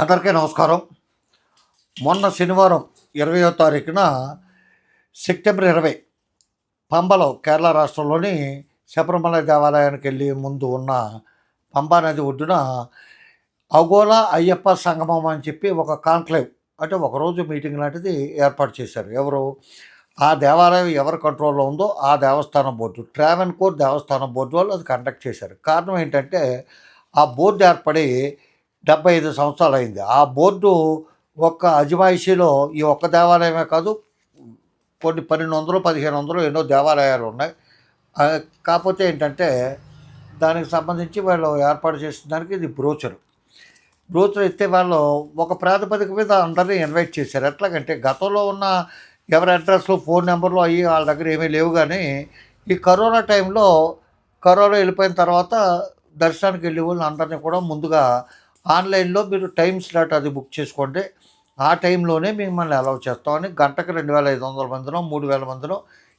అందరికీ నమస్కారం. మొన్న శనివారం ఇరవయో తారీఖున సెప్టెంబర్ ఇరవై పంబలో కేరళ రాష్ట్రంలోని శబరిమల దేవాలయానికి వెళ్ళి ముందు ఉన్న పంబా నది ఒడ్డున అగోలా అయ్యప్ప సంగమం అని చెప్పి ఒక కాన్క్లేవ్ అంటే ఒకరోజు మీటింగ్ లాంటిది ఏర్పాటు చేశారు. ఎవరు? ఆ దేవాలయం ఎవరి కంట్రోల్లో ఉందో ఆ దేవస్థానం బోర్డు ట్రావెన్ కోర్ దేవస్థానం బోర్డు వాళ్ళు అది కండక్ట్ చేశారు. కారణం ఏంటంటే ఆ బోర్డు ఏర్పడి డెబ్బై ఐదు సంవత్సరాలు అయింది ఆ బోర్డు ఒక్క అజమాయిషీలో ఈ ఒక్క దేవాలయమే కాదు కొన్ని పన్నెండు వందలు పదిహేను వందలు ఎన్నో దేవాలయాలు ఉన్నాయి కాకపోతే ఏంటంటే దానికి సంబంధించి వాళ్ళు ఏర్పాటు చేసిన దానికి ఇది బ్రోచరు. బ్రోచర్ ఇస్తే వాళ్ళు ఒక ప్రాతిపదిక మీద అందరినీ ఇన్వైట్ చేశారు. ఎట్లాగంటే గతంలో ఉన్న ఎవరి అడ్రస్లు ఫోన్ నెంబర్లు అయ్యి వాళ్ళ దగ్గర ఏమీ లేవు కానీ ఈ కరోనా టైంలో కరోనా వెళ్ళిపోయిన తర్వాత దర్శనానికి వెళ్ళే వాళ్ళని అందరినీ కూడా ముందుగా ఆన్లైన్లో మీరు టైం స్లాట్ అది బుక్ చేసుకోండి. ఆ టైంలోనే మిమ్మల్ని అలౌ చేస్తామని గంటకు రెండు వేల ఐదు వందల మందినో మూడు వేల మందినో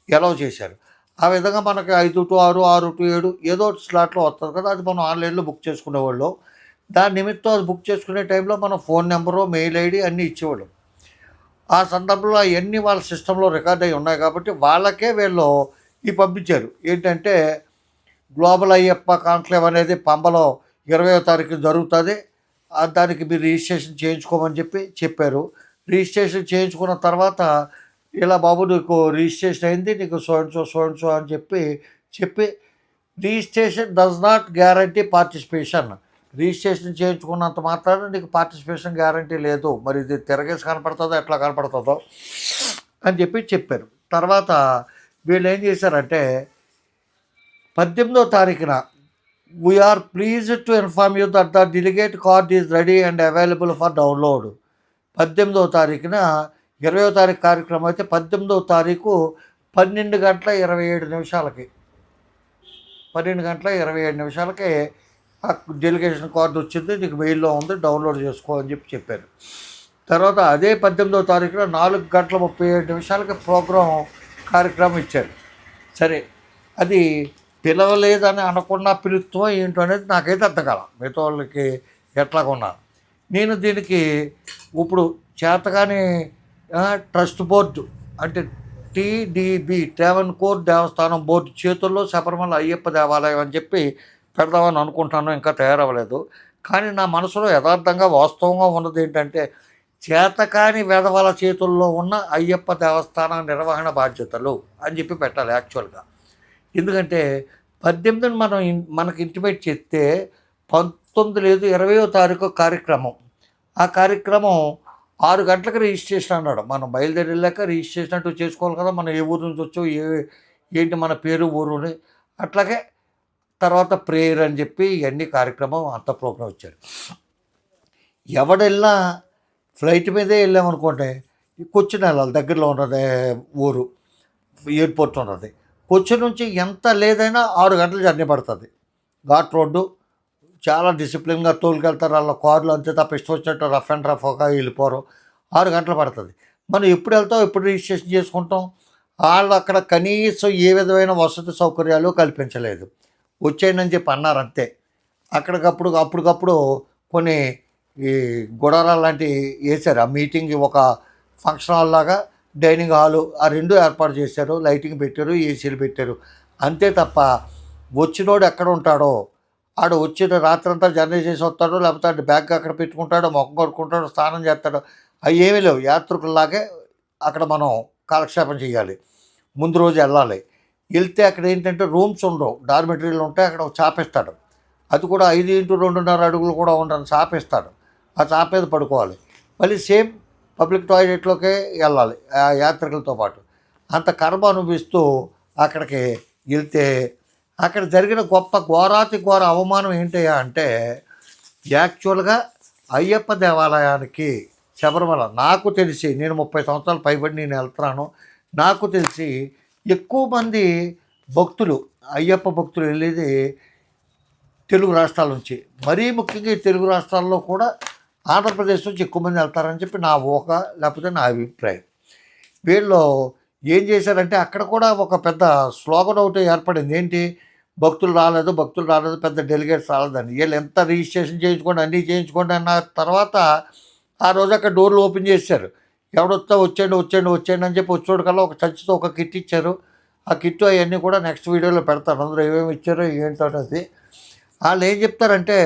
అలౌ చేశారు. ఆ విధంగా మనకి ఐదు టు ఆరు ఆరు టు ఏడు ఏదో ఒకటి స్లాట్లో వస్తుంది కదా అది మనం ఆన్లైన్లో బుక్ చేసుకునేవాళ్ళు. దాని నిమిత్తం అది బుక్ చేసుకునే టైంలో మనం ఫోన్ నెంబరు మెయిల్ ఐడి అన్నీ ఇచ్చేవాళ్ళం. ఆ సందర్భంలో అవన్నీ వాళ్ళ సిస్టంలో రికార్డ్ అయి ఉన్నాయి కాబట్టి వాళ్ళకే వీళ్ళు ఈ పంపించారు. ఏంటంటే గ్లోబల్ అయ్యప్ప కాన్క్లేవ్ అనేది పంబలో ఇరవయో తారీఖు జరుగుతుంది. దానికి మీరు రిజిస్ట్రేషన్ చేయించుకోమని చెప్పి చెప్పారు. రిజిస్ట్రేషన్ చేయించుకున్న తర్వాత ఇలా బాబు నీకు రిజిస్ట్రేషన్ అయింది నీకు సో అండ్ సో అని చెప్పి చెప్పి registration does not guarantee participation registration చేయించుకున్నంత మాత్రాన నీకు పార్టిసిపేషన్ గ్యారంటీ లేదు. మరి ఇది తిరగేసి కనపడుతుందో ఎట్లా కనపడుతుందో అని చెప్పి చెప్పారు. తర్వాత వీళ్ళు ఏం చేశారంటే పద్దెనిమిదో తారీఖున we are please to inform you that the delegate card is ready and available for download పద్దెనిమిదవ తారీఖున ఇరవయో తారీఖు కార్యక్రమం అయితే పద్దెనిమిదవ తారీఖు పన్నెండు గంటల ఇరవై ఏడు నిమిషాలకి. పన్నెండు గంటల ఇరవై ఏడు నిమిషాలకి ఆ డెలిగేషన్ కార్డు వచ్చింది. నీకు మెయిల్లో ఉంది. డౌన్లోడ్ చేసుకో అని చెప్పి చెప్పారు. తర్వాత అదే పద్దెనిమిదవ తారీఖున నాలుగు గంటల ముప్పై ఏడు నిమిషాలకి ప్రోగ్రాం కార్యక్రమం ఇచ్చారు. సరే అది పిలవలేదని అనకుండా పిలుత్వం ఏంటో అనేది నాకైతే అర్థం కాల. మిగతా వాళ్ళకి ఎట్లాగున్నా నేను దీనికి ఇప్పుడు చేతగాని ట్రస్ట్ బోర్డు అంటే టీడీబీ ట్రావెన్ కోర్ దేవస్థానం బోర్డు చేతుల్లో శబరిమల అయ్యప్ప దేవాలయం అని చెప్పి పెడదామని అనుకుంటాను ఇంకా తయారవ్వలేదు. కానీ నా మనసులో యథార్థంగా వాస్తవంగా ఉన్నది ఏంటంటే చేతకాని వెధవల చేతుల్లో ఉన్న అయ్యప్ప దేవస్థానం నిర్వహణ బాధ్యతలు అని చెప్పి పెట్టాలి యాక్చువల్గా. ఎందుకంటే పద్దెనిమిదిని మనం మనకు మనకి ఇంటిమేట్ చేస్తే పంతొమ్మిది లేదు ఇరవయో తారీఖు కార్యక్రమం. ఆ కార్యక్రమం ఆరు గంటలకు రిజిస్ట్రేషన్ అన్నాడు. మనం బయలుదేరి వెళ్ళాక రిజిస్ట్రేషన్ అంటూ చేసుకోవాలి కదా. మనం ఏ ఊరు నుంచి వచ్చో ఏ ఏంటి మన పేరు ఊరుని అట్లాగే తర్వాత ప్రేయర్ అని చెప్పి ఇవన్నీ కార్యక్రమం అంత ప్రోగ్రాం వచ్చారు ఎవడెళ్ళినా ఫ్లైట్ మీదే వెళ్ళామనుకోండి కూర్చుని వెళ్ళాలి దగ్గరలో ఉన్నది ఊరు ఎయిర్పోర్ట్ ఉన్నది. కొచ్చి నుంచి ఎంత లేదైనా ఆరు గంటలు జర్నీ పడుతుంది. ఘాట్ రోడ్డు చాలా డిసిప్లిన్గా తోలుకెళ్తారు వాళ్ళ కార్లు అంతే తప్ప ఇష్టం వచ్చినట్టు రఫ్ అండ్ రఫ్గా వెళ్ళిపోరు ఆరు గంటలు పడుతుంది. మనం ఎప్పుడు వెళ్తాం ఎప్పుడు రిజిస్ట్రేషన్ చేసుకుంటాం వాళ్ళు అక్కడ కనీసం ఏ విధమైన వసతి సౌకర్యాలు కల్పించలేదు. వచ్చేయండి అని చెప్పి అన్నారు అంతే. అక్కడికప్పుడు అప్పటికప్పుడు కొన్ని ఈ గుడారాలు లాంటివి వేశారు. ఆ మీటింగ్ ఒక ఫంక్షన్ హాల్ లాగా డైనింగ్ హాలు ఆ రెండు ఏర్పాటు చేశారు లైటింగ్ పెట్టారు ఏసీలు పెట్టారు. అంతే తప్ప వచ్చినోడు ఎక్కడ ఉంటాడో ఆడు వచ్చిన రాత్రంతా జర్నీ చేసి వస్తాడు లేకపోతే ఆడు బ్యాగ్ అక్కడ పెట్టుకుంటాడు మొక్క కొడుకుంటాడు స్నానం చేస్తాడు అవి ఏమీ లేవు. యాత్రికుల్లాగే అక్కడ మనం కాలక్షేపం చేయాలి. ముందు రోజు వెళ్ళాలి. వెళ్తే అక్కడ ఏంటంటే రూమ్స్ ఉండవు. డార్మెటరీలు ఉంటాయి అక్కడ ఒక చాపేస్తాడు అది కూడా ఐదు ఇంటూ రెండున్నర అడుగులు కూడా ఉండని చాపేస్తాడు ఆ చాప మీద పడుకోవాలి. మళ్ళీ సేమ్ పబ్లిక్ టాయిలెట్లోకే వెళ్ళాలి ఆ యాత్రికులతో పాటు. అంత కర్మ అనుభవిస్తూ అక్కడికి వెళ్తే అక్కడ జరిగిన గొప్ప ఘోరాతి ఘోర అవమానం ఏంటయ్యా అంటే యాక్చువల్గా అయ్యప్ప దేవాలయానికి శబరిమల నాకు తెలిసి నేను ముప్పై సంవత్సరాలు పైబడి నేను వెళ్తున్నాను నాకు తెలిసి ఎక్కువ మంది భక్తులు అయ్యప్ప భక్తులు వెళ్ళేది తెలుగు రాష్ట్రాల నుంచి. మరీ ముఖ్యంగా తెలుగు రాష్ట్రాల్లో కూడా ఆంధ్రప్రదేశ్ నుంచి ఎక్కువ మంది వెళ్తారని చెప్పి నా ఊహ లేకపోతే నా అభిప్రాయం. వీళ్ళు ఏం చేశారంటే అక్కడ కూడా ఒక పెద్ద స్లోగన్ ఒకటి ఏర్పడింది. ఏంటి? భక్తులు రాలేదు భక్తులు రాలేదు పెద్ద డెలిగేట్స్ రాలేదని. వీళ్ళు ఎంత రిజిస్ట్రేషన్ చేయించుకోండి అన్నీ చేయించుకోండి అన్న తర్వాత ఆ రోజు అక్కడ డోర్లు ఓపెన్ చేశారు. ఎవడొస్తా వచ్చేయండి వచ్చేయండి వచ్చేయండి అని చెప్పి వచ్చేవాడు కల్లా ఒక చర్చితో ఒక కిట్ ఇచ్చారు. ఆ కిట్ అవన్నీ కూడా నెక్స్ట్ వీడియోలో పెడతారు అందరూ ఏమేమి ఇచ్చారో ఏంటో అనేది. వాళ్ళు ఏం చెప్తారంటే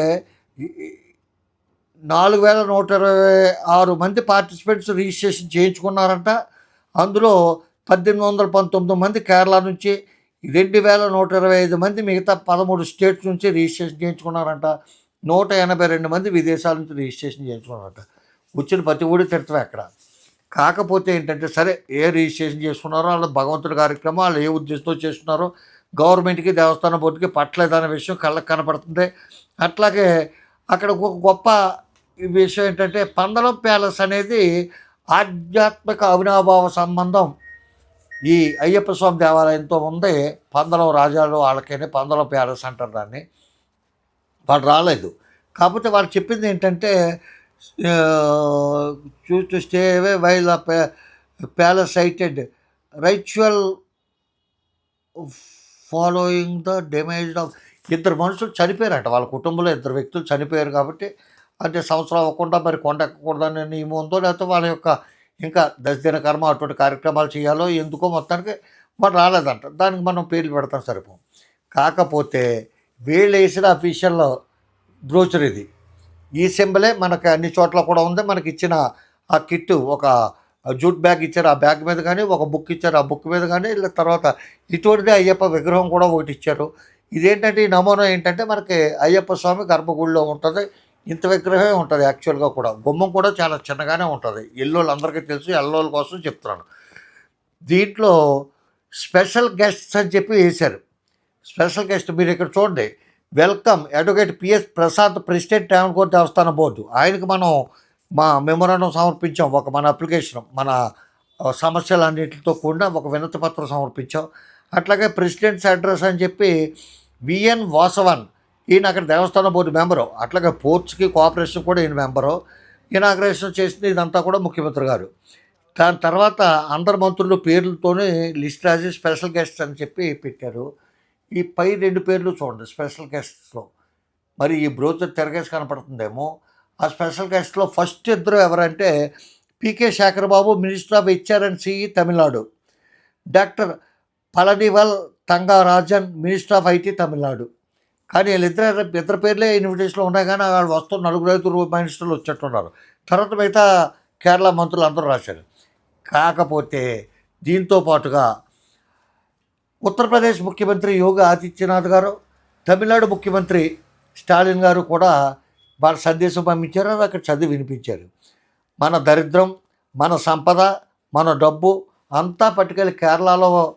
నాలుగు వేల నూట ఇరవై ఆరు మంది పార్టిసిపెంట్స్ రిజిస్ట్రేషన్ చేయించుకున్నారంట. అందులో పద్దెనిమిది వందల పంతొమ్మిది మంది కేరళ నుంచి రెండు వేల నూట ఇరవై ఐదు మంది మిగతా పదమూడు స్టేట్స్ నుంచి రిజిస్ట్రేషన్ చేయించుకున్నారంట. నూట ఎనభై రెండు మంది విదేశాల నుంచి రిజిస్ట్రేషన్ చేయించుకున్నారంట. వచ్చిన ప్రతి ఊడి తిడతాం అక్కడ. కాకపోతే ఏంటంటే సరే ఏ రిజిస్ట్రేషన్ చేసుకున్నారో వాళ్ళ భగవంతుడి కార్యక్రమం వాళ్ళు ఏ ఉద్దేశంతో చేస్తున్నారో గవర్నమెంట్కి దేవస్థానం బోర్డుకి పట్టలేదనే విషయం కళ్ళకు కనపడుతుంది. అట్లాగే అక్కడ ఒక గొప్ప విషయం ఏంటంటే పందలం ప్యాలెస్ అనేది ఆధ్యాత్మిక అవినాభావ సంబంధం ఈ అయ్యప్ప స్వామి దేవాలయంతో ఉంది పందలం రాజాలు వాళ్ళకైనా పందలం ప్యాలెస్ అంటారు దాన్ని. వాడు రాలేదు. కాకపోతే వాళ్ళు చెప్పింది ఏంటంటే చూస్తూ stay away while palace sighted. Ritual following the damage of ఇద్దరు మనుషులు చనిపోయారంట. వాళ్ళ కుటుంబంలో ఇద్దరు వ్యక్తులు చనిపోయారు కాబట్టి అంటే సంవత్సరం అవ్వకుండా మరి కొండ ఎక్కకూడదని నియమం ఉందో లేకపోతే వాళ్ళ యొక్క ఇంకా దశదిన కర్మ అటువంటి కార్యక్రమాలు చేయాలో ఎందుకో మొత్తానికి మరి రాలేదంట. దానికి మనం పేర్లు పెడతాం సరిపో కాకపోతే వీళ్ళు వేసిన అఫీషియల్ బ్రోచర్ ఇది. ఈ సింబలే మనకి అన్ని చోట్ల కూడా ఉంది. మనకి ఇచ్చిన ఆ కిట్ ఒక జూట్ బ్యాగ్ ఇచ్చారు ఆ బ్యాగ్ మీద కానీ ఒక బుక్ ఇచ్చారు ఆ బుక్ మీద కానీ ఇలా తర్వాత ఇటువంటిది అయ్యప్ప విగ్రహం కూడా ఒకటి ఇచ్చారు. ఇదేంటంటే ఈ నమూనా ఏంటంటే మనకి అయ్యప్ప స్వామి గర్భగుడిలో ఉంటుంది. ఇంత విగ్రహమే ఉంటుంది యాక్చువల్గా కూడా. గుమ్మం కూడా చాలా చిన్నగానే ఉంటుంది. ఎల్లోళ్ళు అందరికీ తెలుసు ఎల్లోళ్ళ కోసం చెప్తున్నాను. దీంట్లో స్పెషల్ గెస్ట్స్ అని చెప్పి వేశారు. స్పెషల్ గెస్ట్ మీరు ఇక్కడ చూడండి. Welcome advocate P S Prasad president Travancore దేవస్థాన బోర్డు. ఆయనకి మనం మా మెమోరాండం సమర్పించాం ఒక మన అప్లికేషన్ మన సమస్యలన్నింటితో కూడిన ఒక వినతి పత్రం సమర్పించాం. అట్లాగే ప్రెసిడెంట్స్ అడ్రస్ అని చెప్పి విఎన్ వాసవన్ ఈయన అక్కడ దేవస్థానం బోర్డు మెంబరు. అట్లాగే పోర్ట్స్కి కోఆపరేషన్ కూడా ఈయన మెంబరు. ఇనాగ్రేషన్ చేసింది ఇదంతా కూడా ముఖ్యమంత్రి గారు. దాని తర్వాత అందరు మంత్రులు పేర్లతోనే లిస్ట్ రాసి స్పెషల్ గెస్ట్ అని చెప్పి పెట్టారు. ఈ పై రెండు పేర్లు చూడండి స్పెషల్ గెస్ట్స్లో మరి ఈ బ్రోచర్ తిరగేసి కనపడుతుందేమో. ఆ స్పెషల్ గెస్ట్లో ఫస్ట్ ఇద్దరు ఎవరంటే P K Sekarbabu minister of HR and CE Tamil Nadu. Doctor Palanivel Thangarajan minister of IT Tamil Nadu. కానీ వీళ్ళిద్దరు ఇద్దరు పేర్లే ఇన్విటేషన్లో ఉన్నాయి కానీ వాళ్ళు వస్తున్న నలుగురు ఐదుగురు మినిస్టర్లు వచ్చేట్టున్నారు. తర్వాత మిగతా కేరళ మంత్రులు అందరూ రాశారు. కాకపోతే దీంతో పాటుగా ఉత్తరప్రదేశ్ ముఖ్యమంత్రి యోగి ఆదిత్యనాథ్ గారు తమిళనాడు ముఖ్యమంత్రి స్టాలిన్ గారు కూడా వాళ్ళ సందేశం పంపించారు. అది అక్కడ చదివి వినిపించారు. మన దరిద్రం మన సంపద మన డబ్బు అంతా పట్టుకెళ్ళి కేరళలో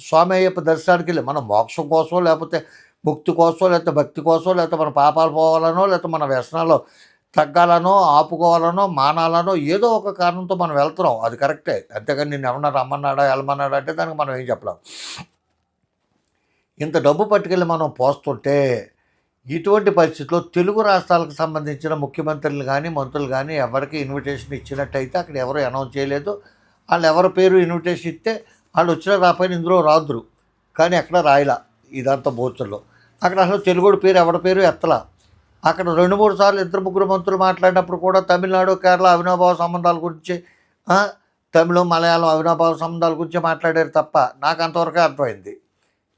స్వామి అయ్యప్ప దర్శనానికి వెళ్ళి మన మోక్షం కోసం లేకపోతే ముక్తి కోసం లేకపోతే భక్తి కోసం లేకపోతే మన పాపాలు పోవాలనో లేకపోతే మన వ్యసనాలు తగ్గాలనో ఆపుకోవాలనో మానాలనో ఏదో ఒక కారణంతో మనం వెళ్తున్నాం. అది కరెక్టే. అంతేకాని నేను ఎవరన్నా రమ్మన్నాడా వెళ్ళమన్నాడా అంటే దానికి మనం ఏం చెప్పలేం. ఇంత డబ్బు పట్టుకెళ్ళి మనం పోస్తుంటే ఇటువంటి పరిస్థితుల్లో తెలుగు రాష్ట్రాలకు సంబంధించిన ముఖ్యమంత్రులు కానీ మంత్రులు కానీ ఎవరికి ఇన్విటేషన్ ఇచ్చినట్టయితే అక్కడ ఎవరు అనౌన్స్ చేయలేదు. వాళ్ళు ఎవరి పేరు ఇన్విటేషన్ ఇస్తే వాళ్ళు వచ్చిన రాపోయిన ఇందులో రాదురు. కానీ అక్కడ రాయలా ఇదంతా బోచుల్లో అక్కడ అసలు తెలుగుడు పేరు ఎవరి పేరు ఎత్తలా? అక్కడ రెండు మూడు సార్లు ఇద్దరు ముగ్గురు మంత్రులు మాట్లాడినప్పుడు కూడా తమిళనాడు కేరళ అవినాభావ సంబంధాల గురించి తమిళం మలయాళం అవినాభావ సంబంధాల గురించి మాట్లాడారు తప్ప నాకు అంతవరకే అర్థమైంది.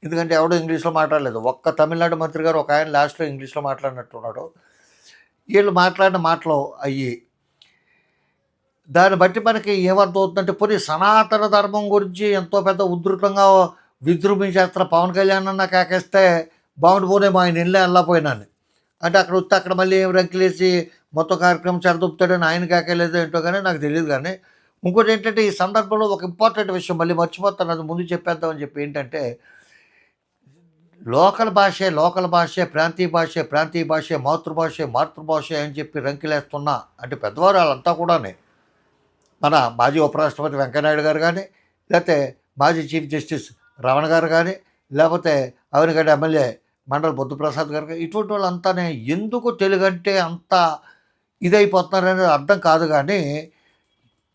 ఎందుకంటే ఎవడో ఇంగ్లీష్లో మాట్లాడలేదు. ఒక్క తమిళనాడు మంత్రి గారు ఒక ఆయన లాస్ట్లో ఇంగ్లీష్లో మాట్లాడినట్టున్నాడు. వీళ్ళు మాట్లాడిన మాటలు అయ్యి దాన్ని బట్టి మనకి ఏమర్థమవుతుందంటే పోనీ సనాతన ధర్మం గురించి ఎంతో పెద్ద ఉధృతంగా విజృంభించేస్తున్న పవన్ కళ్యాణ్ అన్న కాకేస్తే బాగుండి పోనేమో ఆయన ఇల్లే వెళ్ళకపోయినాను అంటే అక్కడ వస్తే అక్కడ మళ్ళీ రంకిలేసి మొత్తం కార్యక్రమం చెడదొప్పుతాడని ఆయన కాకలేదో ఏంటో కానీ నాకు తెలియదు కానీ ఇంకోటి ఏంటంటే ఈ సందర్భంలో ఒక ఇంపార్టెంట్ విషయం మళ్ళీ మర్చిపోతాను. అది ముందు చెప్పేద్దామని చెప్పి ఏంటంటే లోకల్ భాషే లోకల్ భాషే ప్రాంతీయ భాషే ప్రాంతీయ భాషే మాతృభాషే మాతృభాషే అని చెప్పి రంకిలేస్తున్నా అంటే పెద్దవారు వాళ్ళంతా కూడానే. మన మాజీ ఉపరాష్ట్రపతి వెంకయ్యనాయుడు గారు కానీ లేకపోతే మాజీ చీఫ్ జస్టిస్ రమణ గారు కానీ లేకపోతే అవనిగడ్డ ఎమ్మెల్యే మండల బుద్ధప్రసాద్ గారు ఇటువంటి ఇటువంటి వాళ్ళంతానే ఎందుకు తెలుగు అంటే అంత ఇదైపోతున్నారనేది అర్థం కాదు కానీ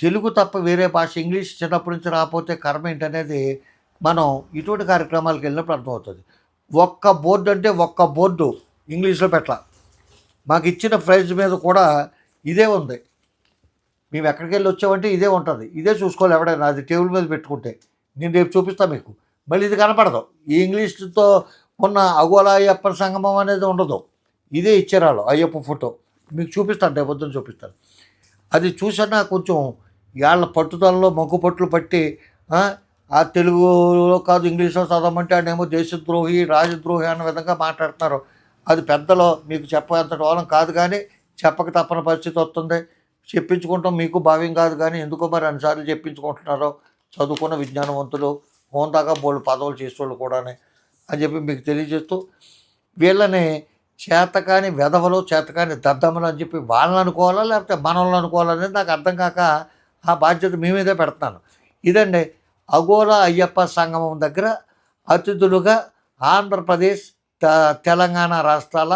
తెలుగు తప్ప వేరే భాష ఇంగ్లీష్ చిన్నప్పటి నుంచి రాకపోతే కర్మ ఏంటనేది మనం ఇటువంటి కార్యక్రమాలకు వెళ్ళినప్పుడు అర్థమవుతుంది. ఒక్క బోర్డు అంటే ఒక్క బోర్డు ఇంగ్లీష్లో పెట్టాల. మాకు ఇచ్చిన ప్రైజ్ మీద కూడా ఇదే ఉంది. మేము ఎక్కడికి వెళ్ళి వచ్చామంటే ఇదే ఉంటుంది. ఇదే చూసుకోవాలి ఎవడైనా. అది టేబుల్ మీద పెట్టుకుంటే. నేను రేపు చూపిస్తాను మీకు. మళ్ళీ ఇది కనపడదు. ఈ ఇంగ్లీష్తో ఉన్న అగోళ అయ్యప్ప సంగమం అనేది ఉండదు. ఇదే ఇచ్చారు అయ్యప్ప ఫోటో. మీకు చూపిస్తాను రేపొద్దున చూపిస్తాను. అది చూసినా కొంచెం వాళ్ళ పట్టుదలలో మగ్గు పట్టులు పట్టి ఆ, తెలుగులో కాదు ఇంగ్లీష్లో చదవమంటే ఆడేమో దేశద్రోహి రాజద్రోహి అన్న విధంగా మాట్లాడుతున్నారు. అది పెద్దలో మీకు చెప్పేంత వాళ్ళం కాదు కానీ చెప్పక తప్పని పరిస్థితి వస్తుంది. చెప్పించుకుంటాం మీకు భావ్యం కాదు కానీ ఎందుకో మరి అన్నిసార్లు చెప్పించుకుంటున్నారో చదువుకున్న విజ్ఞానవంతులు హోందాగా బోళ్ళు పదవులు చేసేవాళ్ళు కూడానే. అని చెప్పి మీకు తెలియజేస్తూ వీళ్ళని చేతకాని వెధవలు చేతకాని దద్దమ్మలు అని చెప్పి వాళ్ళని అనుకోవాలా లేకపోతే మనల్ని అనుకోవాలనేది నాకు అర్థం కాక ఆ బాధ్యత మీ మీదే పెడతాను. ఇదండి అగోళ అయ్యప్ప సంగమం దగ్గర అతిథులుగా ఆంధ్రప్రదేశ్ త- తెలంగాణ రాష్ట్రాల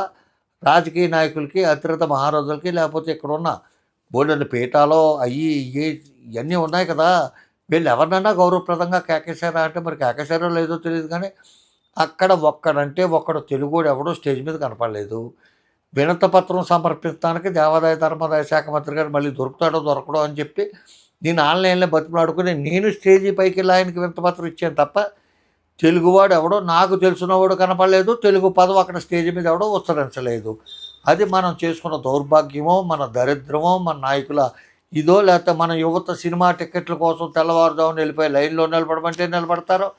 రాజకీయ నాయకులకి అతిరత మహారాజులకి లేకపోతే ఇక్కడ ఉన్న బోల్డెన్ పీఠాలో అయ్యి ఇవన్నీ ఉన్నాయి కదా. వీళ్ళు ఎవరినన్నా గౌరవప్రదంగా కేకేశారా అంటే మరి కేకేశారో లేదో తెలియదు కానీ అక్కడ ఒక్కడంటే ఒక్కడు తెలుగుడు ఎవడో స్టేజ్ మీద కనపడలేదు. వినతపత్రం సమర్పించడానికి దేవాదాయ ధర్మాదాయ శాఖ మంత్రి గారు మళ్ళీ దొరుకుతాడో దొరకడో అని చెప్పి నేను ఆన్లైన్లో బతిమలాడుకుని నేను స్టేజీ పైకి వెళ్ళి ఆయనకి వినతపత్రం ఇచ్చాను తప్ప తెలుగువాడు ఎవడో నాకు తెలిసినవాడు కనపడలేదు. తెలుగు పదం అక్కడ స్టేజ్ మీద ఎవడో ఉచ్చరించలేదు. అది మనం చేసుకున్న దౌర్భాగ్యమో మన దరిద్రమో మన నాయకుల ఇదో లేకపోతే మన యువత సినిమా టిక్కెట్ల కోసం తెల్లవారుజామున వెళ్ళిపోయి లైన్లో నిలబడమంటే నిలబడతారో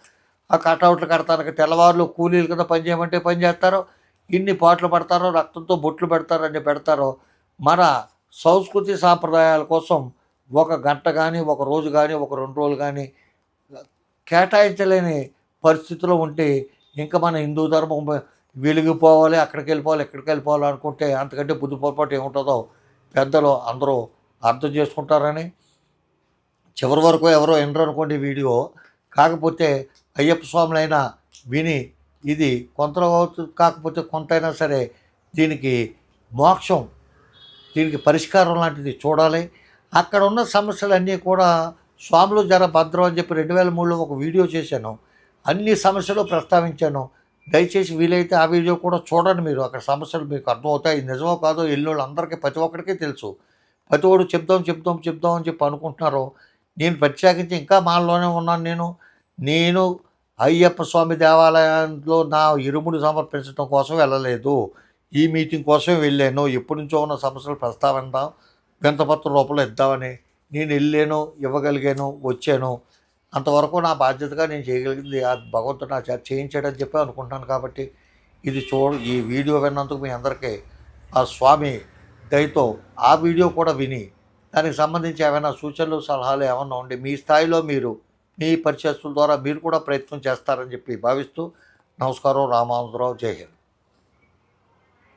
ఆ కటౌట్లు కడతానికి తెల్లవారులు కూలీలు కింద పని చేయమంటే పని చేస్తారో. ఇన్ని పాటలు పడతారో రక్తంతో బొట్లు పెడతారో అన్ని పెడతారో మన సంస్కృతి సాంప్రదాయాల కోసం ఒక గంట కానీ ఒక రోజు కానీ ఒక రెండు రోజులు కానీ కేటాయించలేని పరిస్థితిలో ఉంటే ఇంకా మన హిందూ ధర్మం వెలిగిపోవాలి అక్కడికి వెళ్ళిపోవాలి ఎక్కడికి వెళ్ళిపోవాలి అనుకుంటే అంతకంటే బుద్ధి పొరపాటు ఏముంటుందో పెద్దలు అందరూ అర్థం చేసుకుంటారని. చివరి వరకు ఎవరో వినరు అనుకోండి వీడియో. కాకపోతే అయ్యప్ప స్వాములైనా విని ఇది కొంత కాకపోతే కొంతైనా సరే దీనికి మోక్షం దీనికి పరిష్కారం లాంటిది చూడాలి. అక్కడ ఉన్న సమస్యలన్నీ కూడా స్వాములు జర భద్రం అని చెప్పి రెండు వేల మూడులో ఒక వీడియో చేశాను. అన్ని సమస్యలు ప్రస్తావించాను. దయచేసి వీలైతే ఆ వీడియో కూడా చూడండి మీరు. అక్కడ సమస్యలు మీకు అర్థమవుతాయి. నిజమో కాదో ఎల్లుళ్ళు అందరికీ ప్రతి ఒక్కరికి తెలుసు. ప్రతి ఒక్కడు చెప్దాం చెప్దాం చెప్దాం అని చెప్పి అనుకుంటున్నారు. నేను ప్రత్యేకించి ఇంకా మాలోనే ఉన్నాను నేను. నేను అయ్యప్ప స్వామి దేవాలయంలో నా ఇరుముడు సమర్పించడం కోసం వెళ్ళలేదు. ఈ మీటింగ్ కోసం వెళ్ళాను. ఎప్పటి నుంచో ఉన్న సమస్యలు ప్రస్తావన వింతపత్రం రూపంలో ఇద్దామని నేను వెళ్ళాను ఇవ్వగలిగాను వచ్చాను. అంతవరకు నా బాధ్యతగా నేను చేయగలిగింది ఆ భగవంతుడు నా చేత చేయించాడని చెప్పి అనుకుంటాను కాబట్టి ఇది చూడ ఈ వీడియో విన్నందుకు మీ అందరికీ ఆ స్వామి దయతో ఆ వీడియో కూడా విని దానికి సంబంధించి ఏమైనా సూచనలు సలహాలు ఏమైనా ఉండి మీ స్థాయిలో మీరు మీ పరిచయస్తుల ద్వారా మీరు కూడా ప్రయత్నం చేస్తారని చెప్పి భావిస్తూ నమస్కారం రామానందరావు జై హింద్.